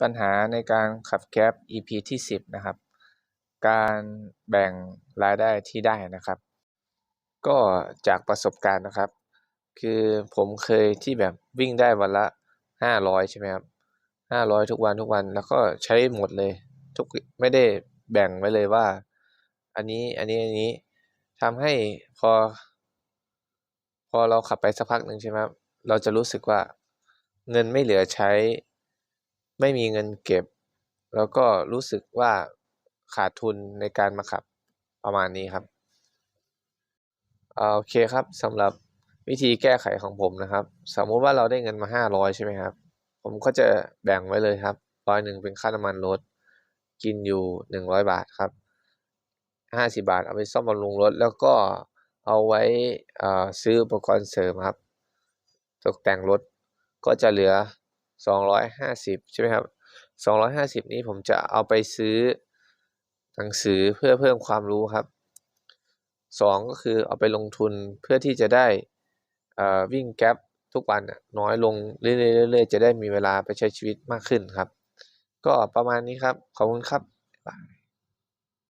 ปัญหาในการขับแก๊ป EP ที่ 10 นะครับ การแบ่งรายได้ที่ได้นะครับ ก็จากประสบการณ์นะครับ คือผมเคยที่แบบวิ่งได้วันละ 500 ใช่ไหมครับ 500 ทุกวันทุกวันแล้วก็ใช้หมดเลย ทุกไม่ได้แบ่งไว้เลยว่า อันนี้อันนี้อันนี้ทำให้พอ พอเราขับไปสักพักหนึ่งใช่ไหมครับเราจะรู้สึกว่าเงินไม่เหลือใช้ ไม่มีเงินเก็บ แล้วก็รู้สึกว่าขาดทุนในการมาขับประมาณนี้ครับโอเคครับสำหรับวิธีแก้ไขของผมนะครับ สมมุติว่าเราได้เงินมา 500 ใช่ไหมครับ ผมก็จะแบ่งไว้เลยครับร้อยหนึ่งเป็นค่าน้ำมันรถ กินอยู่ 100 บาทครับ 50 บาทเอาไปซ่อมบำรุงรถ แล้วก็เอาไว้ซื้ออุปกรณ์เสริมครับ ตกแต่งรถก็จะเหลือ 250 ใช่ไหมครับ 250 นี้ผมจะเอาไปซื้อหนังสือเพื่อเพิ่มความรู้ครับ 2 ก็คือเอาไปลงทุนเพื่อที่จะได้วิ่งแกลบทุกวันน้อยลงเรื่อยๆจะได้มีเวลาไปใช้ชีวิตมากขึ้นครับ ก็ประมาณนี้ครับ ขอบคุณครับบาย